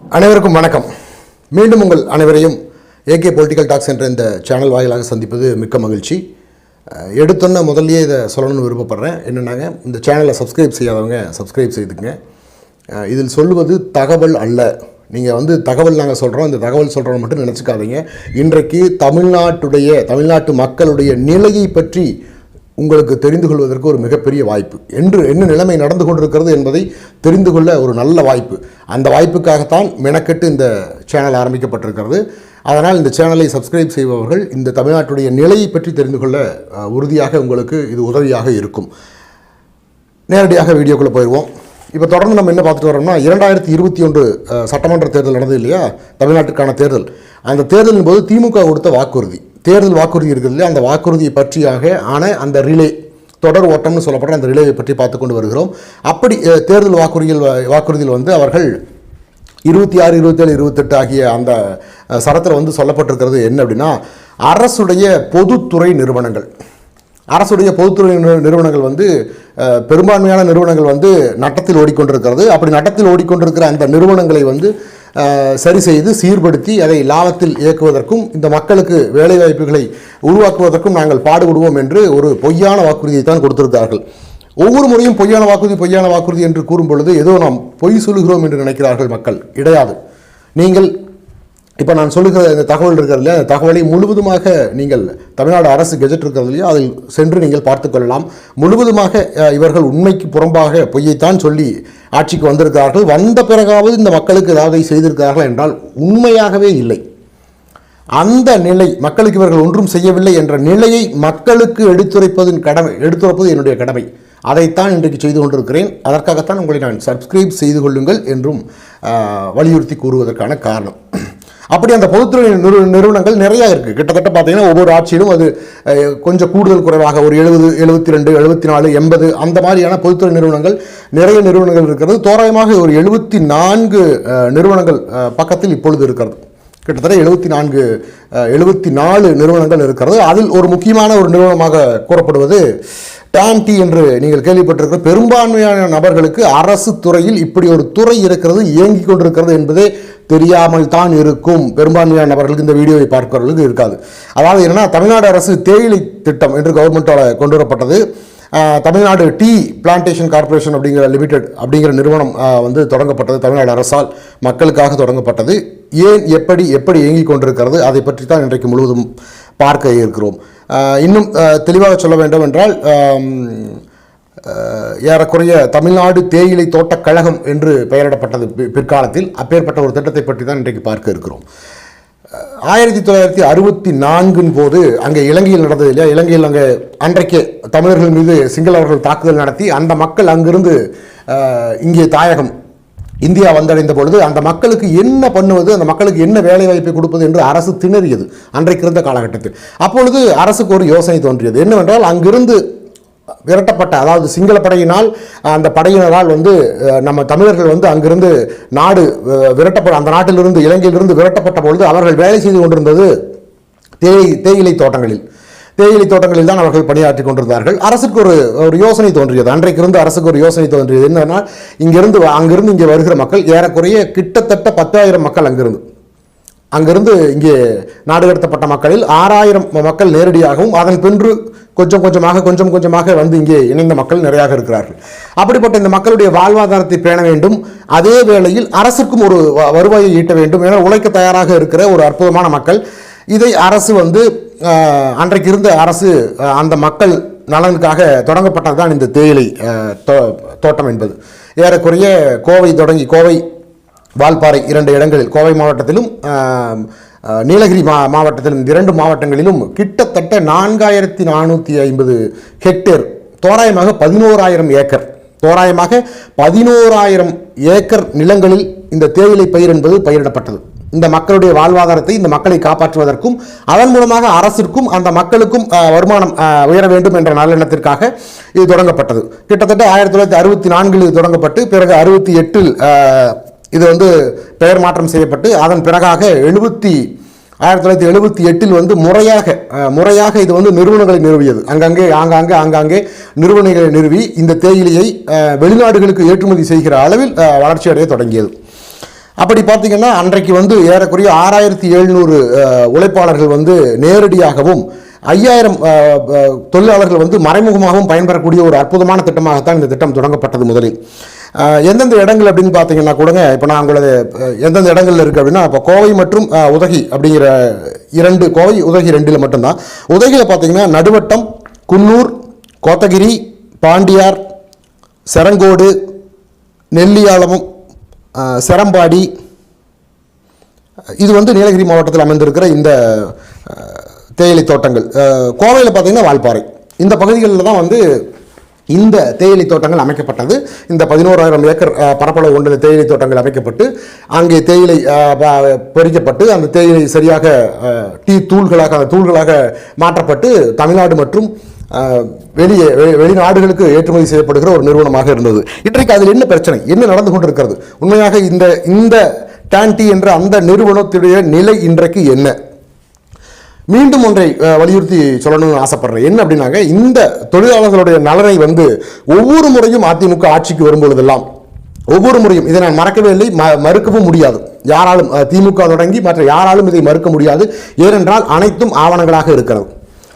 அனைவருக்கும் வணக்கம். மீண்டும் உங்கள் அனைவரையும் ஏகே பொலிட்டிக்கல் டாக்ஸ் என்ற இந்த சேனல் வாயிலாக சந்திப்பது மிக்க மகிழ்ச்சி. எடுத்தோன்ன முதல்லையே முதல்லயே இதை சொல்லணும்னு விருப்பப்படுறேன். என்னென்னாங்க இந்த சேனலை சப்ஸ்கிரைப் செய்யாதவங்க சப்ஸ்கிரைப் செய்துங்க இதில் சொல்வது தகவல் அல்ல. நீங்கள் வந்து தகவல் நாங்கள் சொல்கிறோம் இந்த தகவல் சொல்கிறோம் மட்டும் நினச்சிக்காதீங்க. இன்றைக்கு தமிழ்நாட்டுடைய தமிழ்நாட்டு மக்களுடைய நிலையை பற்றி உங்களுக்கு தெரிந்து கொள்வதற்கு ஒரு மிகப்பெரிய வாய்ப்பு. என்று என்ன நிலைமை நடந்து கொண்டிருக்கிறது என்பதை தெரிந்து கொள்ள ஒரு நல்ல வாய்ப்பு. அந்த வாய்ப்புக்காகத்தான் மெனக்கெட்டு இந்த சேனல் ஆரம்பிக்கப்பட்டிருக்கிறது. அதனால் இந்த சேனலை சப்ஸ்கிரைப் செய்பவர்கள் இந்த தமிழ்நாட்டுடைய நிலையை பற்றி தெரிந்து கொள்ள உறுதியாக உங்களுக்கு இது உதவியாக இருக்கும். நேரடியாக வீடியோக்குள்ளே போயிடுவோம் இப்போ தொடர்ந்து நம்ம என்ன பார்த்துட்டு வரோம்னா இரண்டாயிரத்தி இருபத்தி ஒன்று சட்டமன்ற தேர்தல் நடந்தது இல்லையா? தமிழ்நாட்டுக்கான தேர்தல். அந்த தேர்தலின் போது திமுக கொடுத்த வாக்குறுதி. தேர்தல் வாக்குறுதி இருக்குது இல்லையா? அந்த வாக்குறுதியை பற்றியாக ஆன அந்த ரிலே தொடர் ஓட்டம்னு சொல்லப்படுற அந்த ரிலேவை பற்றி பார்த்து கொண்டு வருகிறோம். அப்படி தேர்தல் வாக்குறுதியில் வாக்குறுதியில் வந்து அவர்கள் இருபத்தி ஆறு இருபத்தேழு இருபத்தெட்டு ஆகிய அந்த சரத்தில் வந்து சொல்லப்பட்டிருக்கிறது என்ன அப்படின்னா அரசுடைய பொதுத்துறை நிறுவனங்கள். அரசுடைய பொதுத்துறை நிறுவனங்கள் வந்து பெரும்பான்மையான நிறுவனங்கள் வந்து நட்டத்தில் ஓடிக்கொண்டிருக்கிறது. அப்படி நட்டத்தில் ஓடிக்கொண்டிருக்கிற அந்த நிறுவனங்களை வந்து சரி செய்து சீர்படுத்தி அதை லாபத்தில் இயக்குவதற்கும் இந்த மக்களுக்கு வேலைவாய்ப்புகளை உருவாக்குவதற்கும் நாங்கள் பாடுபடுவோம் என்று ஒரு பொய்யான வாக்குறுதியை தான் கொடுத்திருந்தார்கள். ஒவ்வொரு முறையும் பொய்யான வாக்குறுதி பொய்யான வாக்குறுதி என்று கூறும் பொழுது ஏதோ நாம் பொய் சொல்லுகிறோம் என்று நினைக்கிறார்கள் மக்கள். கிடையாது. நீங்கள் இப்போ நான் சொல்லுகிற இந்த தகவல் இருக்கிறதுல அந்த தகவலை முழுவதுமாக நீங்கள் தமிழ்நாடு அரசு கெஜெட் இருக்கிறது இல்லையா? அதில் சென்று நீங்கள் பார்த்துக்கொள்ளலாம் முழுவதுமாக இவர்கள் உண்மைக்கு புறம்பாக பொய்யைத்தான் சொல்லி ஆட்சிக்கு வந்திருக்கிறார்கள். வந்த பிறகாவது இந்த மக்களுக்கு ஏதாவது செய்திருக்கிறார்கள் என்றால் உண்மையாகவே இல்லை. அந்த நிலை மக்களுக்கு இவர்கள் ஒன்றும் செய்யவில்லை என்ற நிலையை மக்களுக்கு எடுத்துரைப்பதின் கடமை எடுத்துரைப்பது என்னுடைய கடமை. அதைத்தான் இன்றைக்கு செய்து கொண்டிருக்கிறேன். அதற்காகத்தான் உங்களை நான் சப்ஸ்கிரைப் செய்து கொள்ளுங்கள் என்றும் வலியுறுத்தி கூறுவதற்கான காரணம். அப்படி அந்த பொதுத்துறை நிறு நிறுவனங்கள் நிறையா இருக்குது கிட்டத்தட்ட பார்த்தீங்கன்னா ஒவ்வொரு ஆட்சியிலும் அது கொஞ்சம் கூடுதல் குறைவாக ஒரு எழுபது எழுபத்தி ரெண்டு எழுபத்தி நாலு எண்பது அந்த மாதிரியான பொதுத்துறை நிறுவனங்கள் நிறைய நிறுவனங்கள் இருக்கிறது. தோராயமாக ஒரு எழுபத்தி நான்கு நிறுவனங்கள் பக்கத்தில் இப்பொழுது இருக்கிறது. கிட்டத்தட்ட எழுபத்தி நான்கு எழுபத்தி நாலு நிறுவனங்கள் இருக்கிறது. அதில் ஒரு முக்கியமான ஒரு நிறுவனமாக கூறப்படுவது டான்டி என்று நீங்கள் கேள்விப்பட்டிருக்கிற பெரும்பான்மையான நபர்களுக்கு அரசு துறையில் இப்படி ஒரு துறை இருக்கிறது இயங்கிக் கொண்டிருக்கிறது என்பதே தெரியாமல் தான் இருக்கும். பெரும்பான்மையான நபர்களுக்கு இந்த வீடியோவை பார்க்கிறவர்களுக்கு இருக்காது. அதாவது என்னன்னா தமிழ்நாடு அரசு தேயிலை திட்டம் என்று கவர்மெண்ட்டால் கொண்டு வரப்பட்டது தமிழ்நாடு டீ பிளான்டேஷன் கார்ப்பரேஷன் அப்படிங்கிற லிமிடெட் அப்படிங்கிற நிறுவனம் வந்து தொடங்கப்பட்டது தமிழ்நாடு அரசால் மக்களுக்காக தொடங்கப்பட்டது. ஏன் எப்படி எப்படி இயங்கிக் கொண்டிருக்கிறது அதை பற்றி தான் இன்றைக்கு முழுவதும் பார்க்க இருக்கிறோம். இன்னும் தெளிவாக சொல்ல வேண்டும் என்றால் ஏறக்குறைய தமிழ்நாடு தேயிலை தோட்டக் கழகம் என்று பெயரிடப்பட்டது பிற்காலத்தில். அப்பேற்பட்ட ஒரு திட்டத்தை பற்றி தான் இன்றைக்கு பார்க்க இருக்கிறோம். ஆயிரத்தி தொள்ளாயிரத்தி அறுபத்தி நான்கின் போது அங்கே இலங்கையில் நடந்தது இல்லையா? இலங்கையில் அங்கே அன்றைக்கு தமிழர்கள் மீது சிங்களவர்கள் தாக்குதல் நடத்தி அந்த மக்கள் அங்கிருந்து இங்கே தாயகம் இந்தியா வந்தடைந்த பொழுது அந்த மக்களுக்கு என்ன பண்ணுவது அந்த மக்களுக்கு என்ன வேலை வாய்ப்பை கொடுப்பது என்று அரசு திணறியது அன்றைக்கு இருந்த காலகட்டத்தில். அப்பொழுது அரசுக்கு ஒரு யோசனை தோன்றியது. என்னவென்றால் அங்கிருந்து விரட்டப்பட்ட அதாவது சிங்கள படையினால் அந்த படையினரால் வந்து நம்ம தமிழர்கள் வந்து அங்கிருந்து நாடு விரட்டப்பட அந்த நாட்டிலிருந்து இலங்கையிலிருந்து விரட்டப்பட்ட பொழுது அவர்கள் வேலை செய்து கொண்டிருந்தது தேய் தேயிலை தோட்டங்களில். தேயிலை தோட்டங்களில் தான் அவர்கள் பணியாற்றி கொண்டிருந்தார்கள். அரசுக்கு ஒரு ஒரு யோசனை தோன்றியது. அன்றைக்கு இருந்து அரசுக்கு ஒரு யோசனை தோன்றியது. என்னன்னா இங்கிருந்து அங்கிருந்து இங்கே வருகிற மக்கள் ஏறக்குறைய கிட்டத்தட்ட பத்தாயிரம் மக்கள் அங்கிருந்து. அங்கிருந்து இங்கே நாடு கடத்தப்பட்ட மக்களில் ஆறாயிரம் மக்கள் நேரடியாகவும் அதன் பின்று கொஞ்சம் கொஞ்சமாக கொஞ்சம் கொஞ்சமாக வந்து இங்கே இணைந்த மக்கள் நிறையாக இருக்கிறார்கள். அப்படிப்பட்ட இந்த மக்களுடைய வாழ்வாதாரத்தை பேண வேண்டும். அதே வேளையில் அரசுக்கும் ஒரு வ- வருவாயை ஈட்ட வேண்டும் என உழைக்க தயாராக இருக்கிற ஒரு அற்புதமான மக்கள். இதை அரசு வந்து அன்றைக்கு இருந்த அரசு அந்த மக்கள் நலனுக்காக தொடங்கப்பட்டது தான் இந்த தேயிலை தோ- தோட்டம் என்பது. ஏறக்குறைய கோவை தொடங்கி கோவை வால்பாறை இரண்டு இடங்களில் கோவை மாவட்டத்திலும் நீலகிரி மா மாவட்டத்திலும் இந்த இரண்டு மாவட்டங்களிலும் கிட்டத்தட்ட நான்காயிரத்தி நானூற்றி ஐம்பது ஹெக்டேர் தோராயமாக பதினோராயிரம் ஏக்கர். தோராயமாக பதினோராயிரம் ஏக்கர் நிலங்களில் இந்த தேயிலை பயிர் என்பது பயிரிடப்பட்டது. இந்த மக்களுடைய வாழ்வாதாரத்தை இந்த மக்களை காப்பாற்றுவதற்கும் அதன் மூலமாக அரசிற்கும் அந்த மக்களுக்கும் வருமானம் உயர வேண்டும் என்ற நல்லெண்ணத்திற்காக இது தொடங்கப்பட்டது. கிட்டத்தட்ட ஆயிரத்தி தொள்ளாயிரத்தி அறுபத்தி நான்கில் இது தொடங்கப்பட்டு பிறகு அறுபத்தி எட்டில் இது வந்து பெயர் மாற்றம் செய்யப்பட்டு அதன் பிறகாக எழுபத்தி ஆயிரத்தி தொள்ளாயிரத்தி எழுபத்தி எட்டில் வந்து முறையாக முறையாக இது வந்து நிறுவனங்களை நிறுவியது. அங்கங்கே ஆங்காங்கே ஆங்காங்கே நிறுவனங்களை நிறுவி இந்த தேயிலையை வெளிநாடுகளுக்கு ஏற்றுமதி செய்கிற அளவில் வளர்ச்சி அடைய தொடங்கியது. அப்படி பார்த்தீங்கன்னா அன்றைக்கு வந்து ஏறக்குறைய ஆறாயிரத்தி எழுநூறு உழைப்பாளர்கள் வந்து நேரடியாகவும் ஐயாயிரம் தொழிலாளர்கள் வந்து மறைமுகமாகவும் பயன்பெறக்கூடிய ஒரு அற்புதமான திட்டமாகத்தான் இந்த திட்டம் தொடங்கப்பட்டது முதலில். எந்தெந்த இடங்கள் அப்படின்னு பார்த்தீங்கன்னா கூடங்க இப்போ நான் உங்களது எந்தெந்த இடங்களில் இருக்குது அப்படின்னா இப்போ கோவை மற்றும் உதகி அப்படிங்கிற இரண்டு கோவை உதகி ரெண்டில் மட்டும்தான். உதகியில் பார்த்தீங்கன்னா நடுவட்டம் குன்னூர் கோத்தகிரி பாண்டியார் செரங்கோடு நெல்லியாளமும் செரம்பாடி இது வந்து நீலகிரி மாவட்டத்தில் அமைந்திருக்கிற இந்த தேயிலை தோட்டங்கள். கோவையில் பார்த்தீங்கன்னா வால்பாறை. இந்த பகுதிகளில் தான் வந்து இந்த தேயிலை தோட்டங்கள் அமைக்கப்பட்டது. இந்த பதினோராயிரம் ஏக்கர் பரப்பளவு கொண்ட தேயிலை தோட்டங்கள் அமைக்கப்பட்டு அங்கே தேயிலை ப- பொறிக்கப்பட்டு அந்த தேயிலை சரியாக டீ தூள்களாக அந்த தூள்களாக மாற்றப்பட்டு தமிழ்நாடு மற்றும் வெளியே வெ- வெளிநாடுகளுக்கு ஏற்றுமதி செய்யப்படுகிற ஒரு நிறுவனமாக இருந்தது. இன்றைக்கு அதில் என்ன பிரச்சனை? என்ன நடந்து கொண்டிருக்கிறது? உண்மையாக இந்த இந்த டான்டி என்ற அந்த நிறுவனத்துடைய நிலை இன்றைக்கு என்ன? மீண்டும் ஒன்றை வலியுறுத்தி சொல்லணும்னு ஆசைப்படுறேன். என்ன அப்படின்னாக்க இந்த தொழிலாளர்களுடைய நலனை வந்து ஒவ்வொரு முறையும் அதிமுக ஆட்சிக்கு வரும்பொழுதெல்லாம் ஒவ்வொரு முறையும் இதை நான் மறக்கவே இல்லை ம மறுக்கவும் முடியாது. யாராலும் திமுக தொடங்கி மற்ற யாராலும் இதை மறுக்க முடியாது. ஏனென்றால் அனைத்தும் ஆவணங்களாக இருக்கிறது.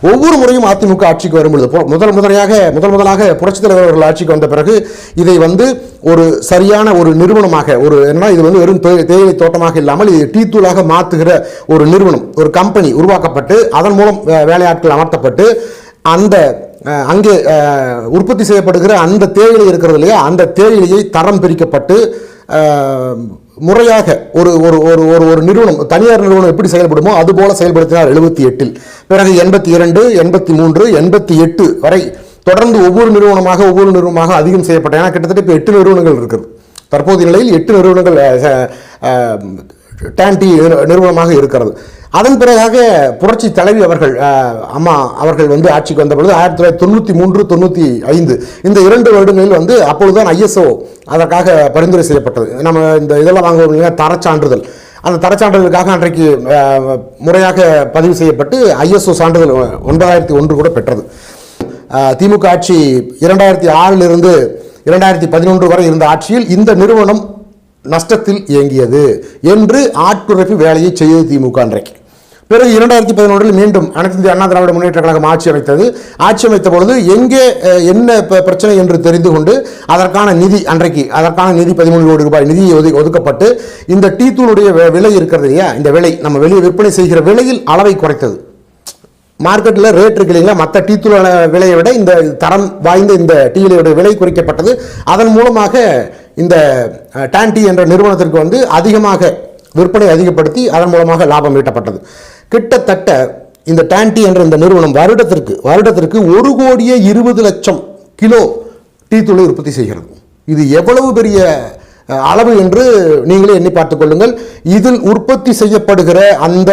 ஒவ்வொரு முறையும் அதிமுக ஆட்சிக்கு வரும்பொழுது முதல் முதலையாக முதல் முதலாக புரட்சித் தலைவர் அவர்கள் ஆட்சிக்கு வந்த பிறகு இதை வந்து ஒரு சரியான ஒரு நிறுவனமாக ஒரு என்ன இது வந்து வெறும் தே- தேயிலை தோட்டமாக இல்லாமல் இது டீ தூளாக மாற்றுகிற ஒரு நிறுவனம் ஒரு கம்பெனி உருவாக்கப்பட்டு அதன் மூலம் வேலையாட்கள் அமர்த்தப்பட்டு அந்த அங்கே உற்பத்தி செய்யப்படுகிற அந்த தேயிலை இருக்கிறது இல்லையா அந்த தேயிலையை தரம் பிரிக்கப்பட்டு முறையாக ஒரு ஒரு ஒரு ஒரு ஒரு நிறுவனம் தனியார் நிறுவனம் எப்படி செயல்படுமோ அது போல செயல்படுத்தினார் எழுபத்தி எட்டில். பிறகு எண்பத்தி இரண்டு எண்பத்தி மூன்று எண்பத்தி எட்டு வரை தொடர்ந்து ஒவ்வொரு நிறுவனமாக ஒவ்வொரு நிறுவனமாக அதிகம் செய்யப்பட்ட ஏன்னா கிட்டத்தட்ட இப்போ எட்டு நிறுவனங்கள் இருக்குது. தற்போதைய நிலையில் எட்டு நிறுவனங்கள் டேன்டி நிறுவனமாக இருக்கிறது. அதன் பிறகாக புரட்சி தலைவி அவர்கள் அம்மா அவர்கள் வந்து ஆட்சிக்கு வந்த பொழுது ஆயிரத்தி தொள்ளாயிரத்தி தொண்ணூற்றி மூன்று தொண்ணூற்றி ஐந்து இந்த இரண்டு வருடங்களில் வந்து அப்பொழுதுதான் ஐஎஸ்ஓ அதற்காக பரிந்துரை செய்யப்பட்டது. நம்ம இந்த இதெல்லாம் வாங்குவோம் இல்லையா தரச்சான்றிதழ். அந்த தரச்சான்றிதழுக்காக அன்றைக்கு முறையாக பதிவு செய்யப்பட்டு ஐஎஸ்ஓ சான்றிதழ் ஒன்பதாயிரத்தி ஒன்று கூட பெற்றது. திமுக ஆட்சி இரண்டாயிரத்தி ஆறிலிருந்து இரண்டாயிரத்தி பதினொன்று வரை இருந்த ஆட்சியில் இந்த நிறுவனம் நஷ்டத்தில் இயங்கியது என்று ஆட்குறைப்பு வேலையை செய்தது திமுக அன்றைக்கு. பிறகு இரண்டாயிரத்தி பதினொன்றில் மீண்டும் அனைத்து இந்திய அண்ணா திராவிட முன்னேற்ற கழகம் ஆட்சி அமைத்தது. ஆட்சி அமைத்த பொழுது எங்கே என்ன பிரச்சனை என்று தெரிந்து கொண்டு அதற்கான நிதி அன்றைக்கு அதற்கான நிதி பதிமூணு கோடி ரூபாய் நிதி ஒது- ஒதுக்கப்பட்டு இந்த டீ தூளுடைய விலை இருக்கிறது இல்லையா? இந்த விலை நம்ம வெளியே விற்பனை செய்கிற விலையில் அளவை குறைத்தது. மார்க்கெட்டில் ரேட் இருக்கு இல்லைங்களா? மற்ற டீ தூள் விலையை விட இந்த தரம் வாய்ந்த இந்த டீயிலுடைய விலை குறைக்கப்பட்டது. அதன் மூலமாக இந்த டான் டீ என்ற நிறுவனத்திற்கு வந்து அதிகமாக விற்பனை அதிகப்படுத்தி அதன் மூலமாக லாபம் ஈட்டப்பட்டது. கிட்டத்தட்ட இந்த டான் என்ற இந்த நிறுவனம் வருடத்திற்கு வருடத்திற்கு ஒரு கோடியே இருபது லட்சம் கிலோ டீ தூளை உற்பத்தி செய்கிறது. இது எவ்வளவு பெரிய அளவு என்று நீங்களே எண்ணி பார்த்துக்கொள்ளுங்கள் இதில் உற்பத்தி செய்யப்படுகிற அந்த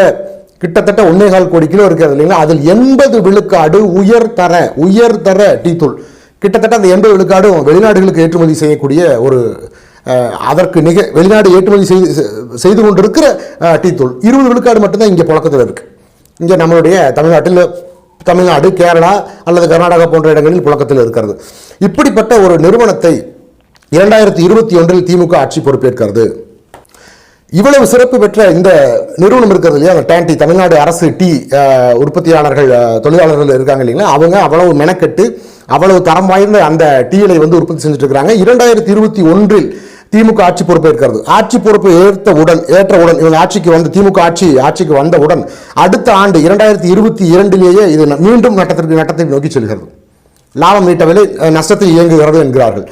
கிட்டத்தட்ட ஒன்னேகால் கோடி கிலோ இருக்கிறது இல்லைங்களா? அதில் எண்பது விழுக்காடு உயர்தர உயர்தர டீ தூள். கிட்டத்தட்ட அந்த எண்பது விழுக்காடும் வெளிநாடுகளுக்கு ஏற்றுமதி செய்யக்கூடிய ஒரு அதற்கு நிக வெளிநாடு ஏற்றுமதி செய்து செய்து கொண்டிருக்கிற டீத்தூள் இருபது விழுக்காடு மட்டும்தான் இங்கே புழக்கத்தில் இருக்குது இங்கே நம்மளுடைய தமிழ்நாட்டில் தமிழ்நாடு கேரளா அல்லது கர்நாடகா போன்ற இடங்களில் புழக்கத்தில் இருக்கிறது. இப்படிப்பட்ட ஒரு நிறுவனத்தை இரண்டாயிரத்தி இருபத்தி ஒன்றில் திமுக ஆட்சி பொறுப்பேற்கிறது. இவ்வளவு சிறப்பு பெற்ற இந்த நிறுவனம் இருக்கிறது இல்லையா? அந்த டேன்டி தமிழ்நாடு அரசு டீ உற்பத்தியாளர்கள் தொழிலாளர்கள் இருக்காங்க இல்லைங்களா? அவங்க அவ்வளவு மெனக்கெட்டு அவ்வளவு தரம் வாய்ந்த அந்த டீலை வந்து உற்பத்தி செஞ்சுட்டு இருக்கிறாங்க. இரண்டாயிரத்தி இருபத்தி ஒன்றில் திமுக ஆட்சி பொறுப்பேற்கிறது ஆட்சி பொறுப்பு ஏற்றவுடன் ஏற்றவுடன் இவங்க ஆட்சிக்கு வந்து திமுக ஆட்சி ஆட்சிக்கு வந்தவுடன் அடுத்த ஆண்டு இரண்டாயிரத்தி இருபத்தி இரண்டிலேயே இது மீண்டும் நட்டத்திற்கு நட்டத்தை நோக்கி செல்கிறது. லாபம் ஈட்டவில்லை நஷ்டத்தில் இயங்குகிறது என்கிறார்கள்.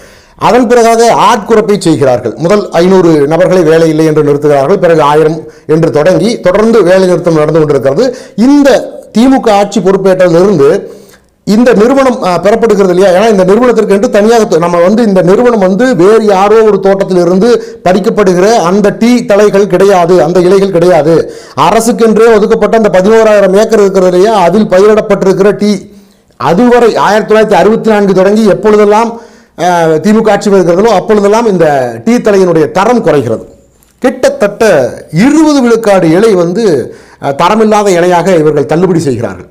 அதன் பிறகாக ஆட்குறப்பை செய்கிறார்கள். முதல் ஐநூறு நபர்களை வேலை இல்லை என்று நிறுத்துகிறார்கள். பிறகு ஆயிரம் என்று தொடங்கி தொடர்ந்து வேலை நிறுத்தம் நடந்து கொண்டிருக்கிறது. இந்த திமுக ஆட்சி பொறுப்பேற்றதிலிருந்து இந்த நிறுவனம் பெறப்படுகிறது இல்லையா? ஏன்னா இந்த நிறுவனத்திற்கு என்று தனியாக நம்ம வந்து இந்த நிறுவனம் வந்து வேறு யாரோ ஒரு தோட்டத்தில் இருந்து பறிக்கப்படுகிற அந்த டீ தலைகள் கிடையாது அந்த இலைகள் கிடையாது. அரசுக்கென்றே ஒதுக்கப்பட்ட அந்த பதினோராயிரம் ஏக்கர் இருக்கிறது இல்லையா? அதில் பயிரிடப்பட்டிருக்கிற டீ. அதுவரை ஆயிரத்தி தொள்ளாயிரத்தி அறுபத்தி நான்கு தொடங்கி எப்பொழுதெல்லாம் திமுக ஆட்சி வருகிறதோ அப்பொழுதெல்லாம் இந்த டீ தலையினுடைய தரம் குறைகிறது. கிட்டத்தட்ட இருபது விழுக்காடு இலை வந்து தரமில்லாத இலையாக இவர்கள் தள்ளுபடி செய்கிறார்கள்.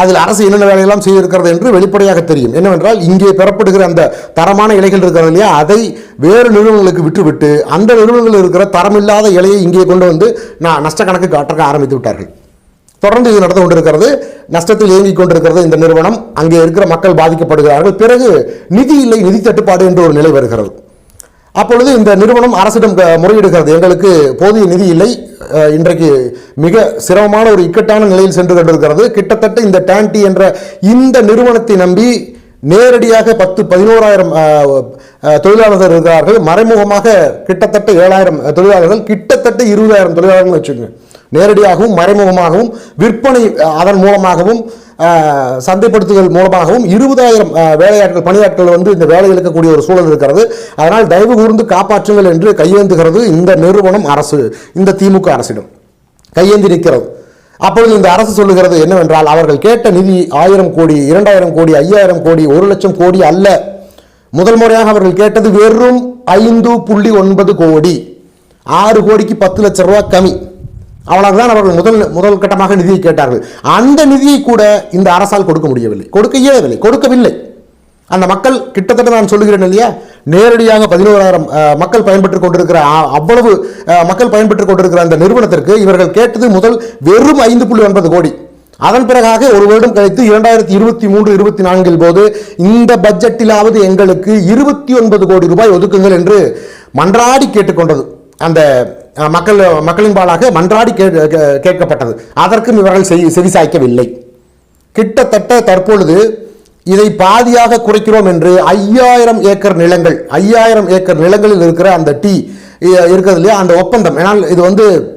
அதில் அரசு என்னென்ன வேலையெல்லாம் செய்திருக்கிறது என்று வெளிப்படையாக தெரியும். என்னவென்றால் இங்கே பெறப்படுகிற அந்த தரமான இலைகள் இருக்கிறது இல்லையா? அதை வேறு நிறுவனங்களுக்கு விட்டுவிட்டு அந்த நிறுவனங்களில் இருக்கிற தரமில்லாத இலையை இங்கே கொண்டு வந்து நான் நஷ்ட கணக்கு காட்டக்க ஆரம்பித்து விட்டார்கள். தொடர்ந்து இது நடந்து கொண்டிருக்கிறது. நஷ்டத்தில் இயங்கிக் கொண்டிருக்கிறது இந்த நிறுவனம். அங்கே இருக்கிற மக்கள் பாதிக்கப்படுகிறார்கள். பிறகு நிதி இல்லை நிதி தட்டுப்பாடு என்று ஒரு நிலை வருகிறது. அப்பொழுது இந்த நிறுவனம் அரசிடம் முறையிடுகிறது. எங்களுக்கு போதிய நிதி இல்லை. இன்றைக்கு மிக சிரமமான ஒரு இக்கட்டான நிலையில் சென்று கொண்டிருக்கிறது. கிட்டத்தட்ட இந்த டேண்டி என்ற இந்த நிறுவனத்தை நம்பி நேரடியாக பத்து பதினோராயிரம் தொழிலாளர்கள் இருக்கிறார்கள். மறைமுகமாக கிட்டத்தட்ட ஏழாயிரம் தொழிலாளர்கள் கிட்டத்தட்ட இருபதாயிரம் தொழிலாளர்கள் வச்சுக்கோங்க. நேரடியாகவும் மறைமுகமாகவும் விற்பனை அதன் மூலமாகவும் சந்தைப்படுத்துதல் மூலமாகவும் இருபதாயிரம் வேலையாட்கள் பணியாட்கள் வந்து இந்த வேலை இழக்கக்கூடிய ஒரு சூழல் இருக்கிறது. அதனால் தயவு கூர்ந்து காப்பாற்றுங்கள் என்று கையேந்துகிறது இந்த நிறுவனம் அரசு இந்த திமுக அரசிடம். கையேந்தி நிற்கிறது. அப்பொழுது இந்த அரசு சொல்லுகிறது என்னவென்றால் அவர்கள் கேட்ட நிதி ஆயிரம் கோடி இரண்டாயிரம் கோடி ஐயாயிரம் கோடி ஒரு லட்சம் கோடி அல்ல. முதல் முறையாக அவர்கள் கேட்டது வெறும் ஐந்து புள்ளி ஒன்பது கோடி. ஆறு கோடிக்கு பத்து லட்சம் ரூபாய் கம்மி. அவ்வளவுதான் அவர்கள் முதல் முதல் கட்டமாக நிதியை கேட்டார்கள். அந்த நிதியை கூட இந்த அரசால் கொடுக்க முடியவில்லை. கொடுக்க இயலவில்லை. கொடுக்கவில்லை. அந்த மக்கள் கிட்டத்தட்ட நான் சொல்லுகிறேன் இல்லையா? நேரடியாக பதினோராயிரம் மக்கள் பயன்பெற்றுக் கொண்டிருக்கிற அ- அவ்வளவு மக்கள் பயன்பெற்றுக் கொண்டிருக்கிற அந்த நிறுவனத்திற்கு இவர்கள் கேட்டது முதல் வெறும் ஐந்து புள்ளி ஒன்பது கோடி. அதன் பிறகாக ஒரு வருடம் கழித்து இரண்டாயிரத்தி இருபத்தி மூன்று இருபத்தி நான்கில் போது இந்த பட்ஜெட்டிலாவது எங்களுக்கு இருபத்தி ஒன்பது கோடி ரூபாய் ஒதுக்குங்கள் என்று மன்றாடி கேட்டுக்கொண்டது அந்த மக்கள் மக்களின் பாலாக மன்றாடி கே- கேட்கப்பட்டது. அதற்கும் இவர்கள் செய் செவிசாய்க்கவில்லை கிட்டத்தட்ட தற்பொழுது இதை பாதியாக குறைக்கிறோம் என்று ஐயாயிரம் ஏக்கர் நிலங்கள் ஐயாயிரம் ஏக்கர் நிலங்களில் இருக்கிற அந்த டீ இருக்கிறது இல்லையா? அந்த ஒப்பந்தம். ஏன்னால் இது வந்து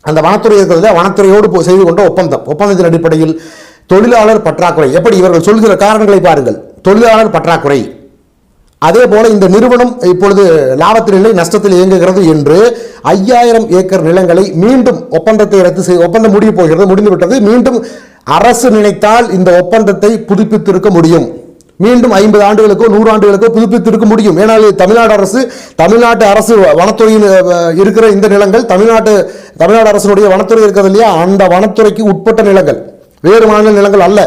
அந்த வனத்துறை இருக்கிறது வனத்துறையோடு செய்து கொண்ட ஒப்பந்தம். ஒப்பந்தத்தின் அடிப்படையில் தொழிலாளர் பற்றாக்குறை. எப்படி இவர்கள் சொல்கிற காரணங்களை பாருங்கள். தொழிலாளர் பற்றாக்குறை. அதே போல இந்த நிறுவனம் இப்பொழுது லாபத்தில் இல்லை நஷ்டத்தில் இயங்குகிறது என்று ஐயாயிரம் ஏக்கர் நிலங்களை மீண்டும் ஒப்பந்தத்தை ரத்து செய் ஒப்பந்தம் முடிய போகிறது முடிந்துவிட்டது. மீண்டும் அரசு நினைத்தால் இந்த ஒப்பந்தத்தை புதுப்பித்திருக்க முடியும். மீண்டும் ஐம்பது ஆண்டுகளுக்கோ நூறு ஆண்டுகளுக்கோ புதுப்பித்திருக்க முடியும். ஏனால் தமிழ்நாடு அரசு தமிழ்நாட்டு அரசு வனத்துறையில் இருக்கிற இந்த நிலங்கள் தமிழ்நாட்டு தமிழ்நாடு அரசினுடைய வனத்துறை இருக்கிறது இல்லையா? அந்த வனத்துறைக்கு உட்பட்ட நிலங்கள் வேறு மாநில நிலங்கள் அல்ல.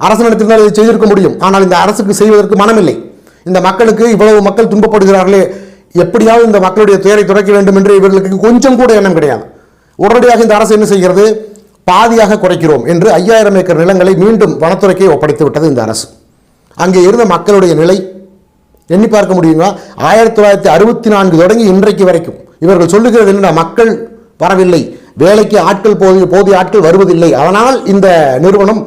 அரசு நினைத்திருந்தால் இதை செய்திருக்க முடியும். ஆனால் இந்த அரசுக்கு செய்வதற்கு மனமில்லை. இந்த மக்களுக்கு இவ்வளவு மக்கள் துன்பப்படுகிறார்களே எப்படியாவது இந்த மக்களுடைய துயரை துடைக்க வேண்டும் என்று இவர்களுக்கு கொஞ்சம் கூட எண்ணம் கிடையாது. உடனடியாக இந்த அரசு என்ன செய்கிறது? பாதியாக குறைக்கிறோம் என்று ஐயாயிரம் ஏக்கர் நிலங்களை மீண்டும் வனத்துறைக்கே ஒப்படைத்து விட்டது இந்த அரசு. அங்கே இருந்த மக்களுடைய நிலை எண்ணி பார்க்க முடியுமா? ஆயிரத்தி தொள்ளாயிரத்தி அறுபத்தி நான்கு தொடங்கி இன்றைக்கு வரைக்கும் இவர்கள் சொல்லுகிறது என்ன மக்கள் வரவில்லை வேலைக்கு ஆட்கள் போதிய போதிய ஆட்கள் வருவதில்லை அதனால் இந்த நிறுவனம்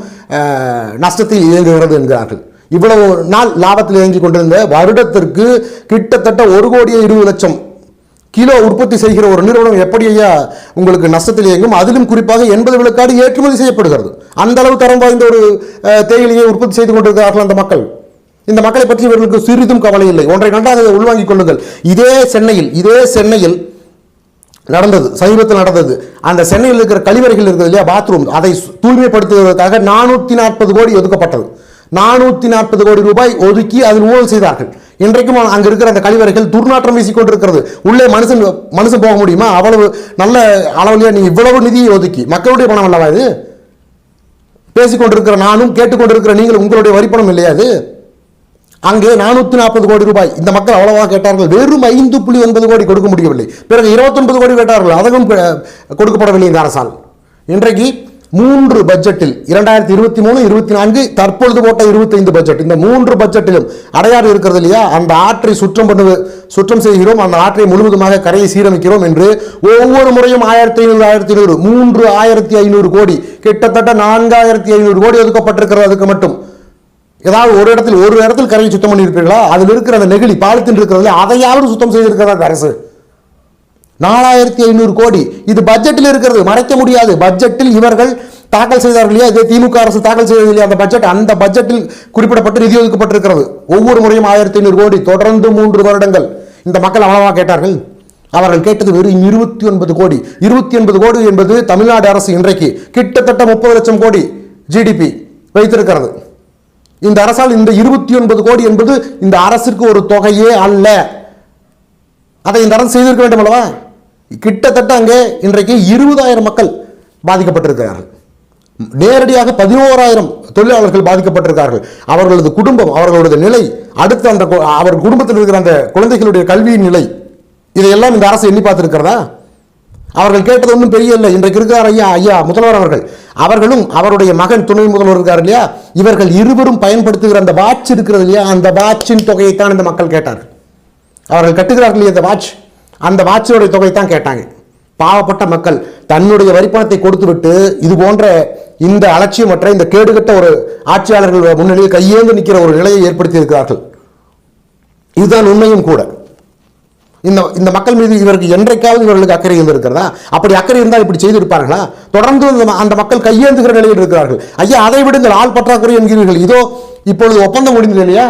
நஷ்டத்தில் இயங்குகிறது என்கிறார்கள். இவ்வளவு நாள் லாபத்தில் இயங்கி கொண்டிருந்த வருடத்திற்கு கிட்டத்தட்ட ஒரு கோடியே இருபது லட்சம் கிலோ உற்பத்தி செய்கிற ஒரு நிறுவனம் எப்படி ஐயா உங்களுக்கு நஷ்டத்தில் இயங்கும்? அதிலும் குறிப்பாக எண்பது விழுக்காடு ஏற்றுமதி செய்யப்படுகிறது. அந்த அளவு தரம் வாய்ந்த ஒரு தேயிலையை உற்பத்தி செய்து கொண்டிருக்கிறார்கள் அந்த மக்கள். இந்த மக்களை பற்றி இவர்களுக்கு சிறிதும் கவலை இல்லை. ஒன்றை நன்றாக அதை உள்வாங்கிக் கொள்ளுங்கள். இதே சென்னையில் இதே சென்னையில் நடந்தது சமீபத்தில் நடந்தது. அந்த சென்னையில் இருக்கிற கழிவறைகள் இருக்குது இல்லையா? பாத்ரூம் அதை தூய்மைப்படுத்துவதற்காக நானூற்றி நாற்பது கோடி ஒதுக்கப்பட்டது. நானூற்றி நாற்பது கோடி ரூபாய் ஒதுக்கி அதில் ஊழல் செய்தார்கள். இன்றைக்கும் அங்க இருக்கிற அந்த கழிவறைகள் துர்நாற்றம் வீசிக்கொண்டிருக்கிறது. உள்ளே மனுஷன் மனுஷன் போக முடியுமா? அவ்வளவு நல்ல அளவுலயே நீ இவ்வளவு நிதியை ஒதுக்கி. மக்களுடைய பணம் அல்லவா இது? பேசிக்கொண்டிருக்கிற நானும் கேட்டுக்கொண்டிருக்கிற நீங்கள் உங்களுடைய வரிப்பணம் இல்லையா அது அங்கே நானூற்றி நாற்பது கோடி ரூபாய். இந்த மக்கள் அவ்வளவா கேட்டார்கள். வெறும் ஐந்து புள்ளி ஒன்பது கோடி கொடுக்க முடியவில்லை. பிறகு இருபத்தொன்பது கோடி கேட்டார்கள். அதுவும் கொடுக்கப்படவில்லை இந்த அரசால். இன்றைக்கு மூன்று பட்ஜெட்டில் இரண்டாயிரத்தி இருபத்தி மூணு இருபத்தி நான்கு தற்பொழுது போட்ட இருபத்தைந்து பட்ஜெட் இந்த மூன்று பட்ஜெட்டிலும் அடையாறு இருக்கிறது இல்லையா? அந்த ஆற்றை சுற்றம் பண்ணுவது சுற்றம் செய்கிறோம். அந்த ஆற்றை முழுவதுமாக கரையை சீரமைக்கிறோம் என்று ஒவ்வொரு முறையும் ஆயிரத்தி ஐநூறு ஆயிரத்தி ஐநூறு மூன்று ஆயிரத்தி ஐநூறு கோடி கிட்டத்தட்ட நான்காயிரத்தி ஐநூறு கோடி ஒதுக்கப்பட்டிருக்கிறது அதுக்கு மட்டும். ஏதாவது ஒரு இடத்தில் ஒரு இடத்தில் கரையை சுத்தம் பண்ணியிருப்பீர்களா? அதில் இருக்கிற அந்த நெகிழி பாலித்தின் இருக்கிறதுல அதையாவது சுத்தம் செய்திருக்கிறதா அரசு. நாலாயிரத்தி ஐநூறு கோடி. இது பட்ஜெட்டில் இருக்கிறது. மறைக்க முடியாது. பட்ஜெட்டில் இவர்கள் தாக்கல் செய்தார்கள் இல்லையா? இதே திமுக அரசு தாக்கல் செய்தது இல்லையா? அந்த பட்ஜெட் அந்த பட்ஜெட்டில் குறிப்பிடப்பட்டு நிதி ஒதுக்கப்பட்டிருக்கிறது. ஒவ்வொரு முறையும் ஆயிரத்தி ஐநூறு கோடி. தொடர்ந்து மூன்று வருடங்கள். இந்த மக்கள் அவ்வளவா கேட்டார்கள்? அவர்கள் கேட்டது வெறும் இருபத்தி ஒன்பது கோடி. இருபத்தி ஒன்பது கோடி என்பது தமிழ்நாடு அரசு இன்றைக்கு கிட்டத்தட்ட முப்பது லட்சம் கோடி ஜிடிபி வைத்திருக்கிறது. இந்த அரசால் இந்த இருபத்தி ஒன்பது கோடி என்பது இந்த அரசிற்கு ஒரு தொகையே அல்ல. அதை இந்த அரசு செய்திருக்க வேண்டும் அல்லவா? கிட்டத்தட்ட அங்கே இன்றைக்கு இருபதாயிரம் மக்கள் பாதிக்கப்பட்டிருக்கிறார்கள். நேரடியாக பதினோராயிரம் தொழிலாளர்கள் பாதிக்கப்பட்டிருக்கார்கள் அவர்களது குடும்பம் அவர்களுடைய நிலை அடுத்த அந்த கு- அவர் குடும்பத்தில் இருக்கிற அந்த குழந்தைகளுடைய கல்வியின் நிலை இதையெல்லாம் இந்த அரசு எண்ணி பார்த்துருக்கிறதா? அவர்கள் கேட்டது ஒன்றும் பெரிய இல்லை. இன்றைக்கு இருக்கிறார் ஐயா ஐயா முதல்வர் அவர்கள். அவர்களும் அவருடைய மகன் துணை முதல்வர் இருக்கார் இல்லையா? இவர்கள் இருவரும் பயன்படுத்துகிற அந்த வாட்ச் இருக்கிறது இல்லையா? அந்த வாட்சின் தொகையைத்தான் இந்த மக்கள் கேட்டார்கள். அவர்கள் கட்டுகிறார்கள் இல்லையா அந்த வாட்ச்? அந்த வாட்சியோடைய தொகை தான் கேட்டாங்க. பாவப்பட்ட மக்கள் தன்னுடைய வரிப்பணத்தை கொடுத்துவிட்டு இது போன்ற இந்த அலட்சியமற்ற இந்த கேடுகட்ட ஒரு ஆட்சியாளர்கள் முன்னிலையில் கையேந்து நிற்கிற ஒரு நிலையை ஏற்படுத்தி இருக்கிறார்கள் இதுதான் உண்மையும் கூட. இந்த இந்த மக்கள் மீது இவருக்கு என்றைக்காவது இவர்களுக்கு அக்கறை இருந்திருக்கிறதா? அப்படி அக்கறை இருந்தால் இப்படி செய்திருப்பார்களா தொடர்ந்து அந்த மக்கள் கையேந்துகிற நிலையில் இருக்கிறார்கள். ஐயா அதை விட இந்த ஆள் பற்றாக்குறை என்கிறீர்கள். இதோ இப்பொழுது ஒப்பந்தம் முடிந்தது இல்லையா?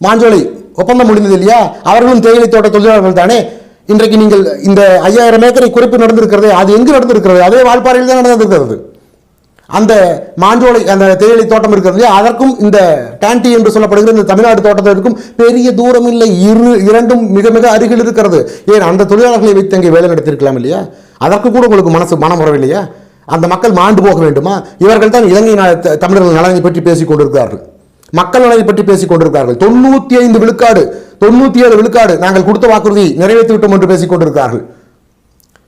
மாஞ்சோலை ஒப்பந்தம் முடிந்தது இல்லையா? அவர்களும் தேயிலை தோட்ட தொழிலாளர்கள் தானே? இன்றைக்கு நீங்கள் இந்த ஐயாயிரம் ஏக்கரை குறைப்பு நடந்திருக்கிறதே அது எங்கு நடந்திருக்கிறது? அதே வால்பாறையில் தான் நடந்திருக்கிறது. அந்த மாஞ்சோலை அந்த தேயிலை தோட்டம் இருக்கிறது இல்லையா? அதற்கும் இந்த டான்டி என்று சொல்லப்படுகிற இந்த தமிழ்நாடு தோட்டத்திற்கும் பெரிய தூரம் இல்லை. இரு இரண்டும் மிக மிக அருகில் இருக்கிறது. ஏன்? அந்த தொழிலாளர்களை வைத்து அங்கே வேலை நடத்தியிருக்கலாம் இல்லையா? அதற்கு கூட உங்களுக்கு மனசு மனம் வரவில்லையா? அந்த மக்கள் மாண்டு போக வேண்டுமா? இவர்கள் தான் இலங்கை த- தமிழர்கள் நலனை பற்றி பேசிக் கொண்டிருக்கிறார்கள் மக்கள் நலனை பற்றி பேசிக் கொண்டிருக்கிறார்கள் தொண்ணூத்தி ஐந்து விழுக்காடு தொண்ணூத்தி ஏழு விழுக்காடு நாங்கள் கொடுத்த வாக்குறுதி நிறைவேற்றி விட்டோம் என்று பேசிக் கொண்டிருக்கிறார்கள்.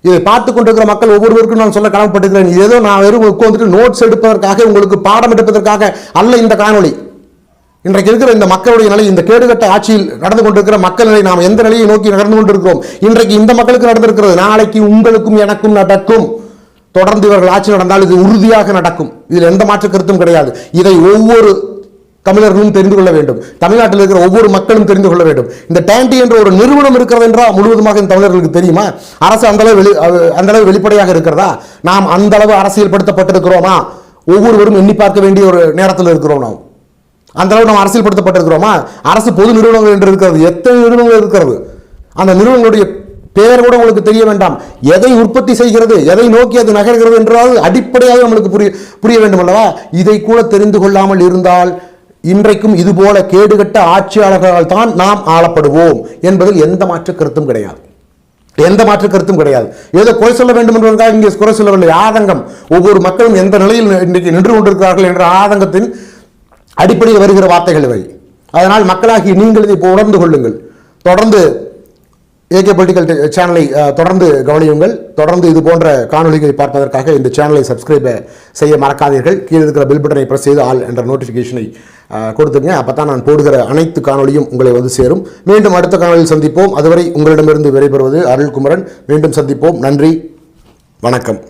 இதை பார்த்து கொண்டிருக்கிற மக்கள் ஒவ்வொருவருக்கும் நான் சொல்ல கடமைப்பட்டிருக்கிறேன் ஏதோ நான் வெறும் உட்கார்ந்துட்டு நோட்ஸ் எடுப்பதற்காக உங்களுக்கு பாடம் எடுப்பதற்காக அல்ல இந்த காணொளி. இன்றைக்கு இருக்கிற இந்த மக்களுடைய நிலை இந்த கேடுகட்ட ஆட்சியில் நடந்து கொண்டிருக்கிற மக்கள் நிலை நாம் எந்த நிலையை நோக்கி நடந்து கொண்டிருக்கிறோம்? இன்றைக்கு இந்த மக்களுக்கு நடந்திருக்கிறது. நாளைக்கு உங்களுக்கும் எனக்கும் நடக்கும். தொடர்ந்து இவர்கள் ஆட்சி நடந்தால் இது உறுதியாக நடக்கும். இதில் எந்த மாற்று கருத்தும் கிடையாது. இதை ஒவ்வொரு தமிழர்களும் தெரிந்து கொள்ள வேண்டும். தமிழ்நாட்டில் இருக்கிற ஒவ்வொரு மக்களும் தெரிந்து கொள்ள வேண்டும். இந்த டேண்டி என்ற ஒரு நிறுவனம் இருக்கிறது என்றால் முழுவதுமாக இந்த தமிழர்களுக்கு தெரியுமா? அரசு அந்தளவு வெளி அந்தளவு வெளிப்படையாக இருக்கிறதா? நாம் அந்த அளவு அரசியல்படுத்தப்பட்டிருக்கிறோமா? ஒவ்வொருவரும் எண்ணி பார்க்க வேண்டிய ஒரு நேரத்தில் இருக்கிறோம் நாம். அந்த அளவு நாம் அரசியல்படுத்தப்பட்டிருக்கிறோமா? அரசு பொது நிறுவனங்கள் என்று இருக்கிறது. எத்தனை நிறுவனங்கள் இருக்கிறது? அந்த நிறுவனங்களுடைய பெயர் கூட உங்களுக்கு தெரிய வேண்டாம். எதை உற்பத்தி செய்கிறது? எதை நோக்கி அது நகர்கிறது என்றால் அடிப்படையாக நம்மளுக்கு புரிய புரிய வேண்டும் அல்லவா? இதை கூட தெரிந்து கொள்ளாமல் இருந்தால் இன்றைக்கும் இதுபோல கேடுகட்ட ஆட்சியாளர்களால் தான் நாம் ஆளப்படுவோம் என்பதில் எந்த மாற்று கருத்தும் கிடையாது. எந்த மாற்று கருத்தும் கிடையாது. ஏதோ குறை சொல்ல வேண்டும் என்பதற்காக இங்கே குறை சொல்லவில்லை. ஆதங்கம். ஒவ்வொரு மக்களும் எந்த நிலையில் இன்றைக்கு நின்று கொண்டிருக்கிறார்கள் என்ற ஆதங்கத்தின் அடிப்படையில் வருகிற வார்த்தைகள் இவை. அதனால் மக்களாகி நீங்கள் இதை உணர்ந்து கொள்ளுங்கள். தொடர்ந்து ஏகே பொலிட்டிக்கல் சேனலை தொடர்ந்து கவனியுங்கள். தொடர்ந்து இது போன்ற காணொலிகளை பார்ப்பதற்காக இந்த சேனலை சப்ஸ்கிரைப் செய்ய மறக்காதீர்கள். கீழே இருக்கிற பில் பட்டனை ப்ரெஸ் செய்து ஆல் என்ற நோட்டிஃபிகேஷனை கொடுத்துங்க அப்போ தான் நான் போடுகிற அனைத்து காணொளியும் உங்களை வந்து சேரும். மீண்டும் அடுத்த காணொளியில் சந்திப்போம். அதுவரை உங்களிடமிருந்து விடைபெறுவது அருள்குமரன். மீண்டும் சந்திப்போம். நன்றி. வணக்கம்.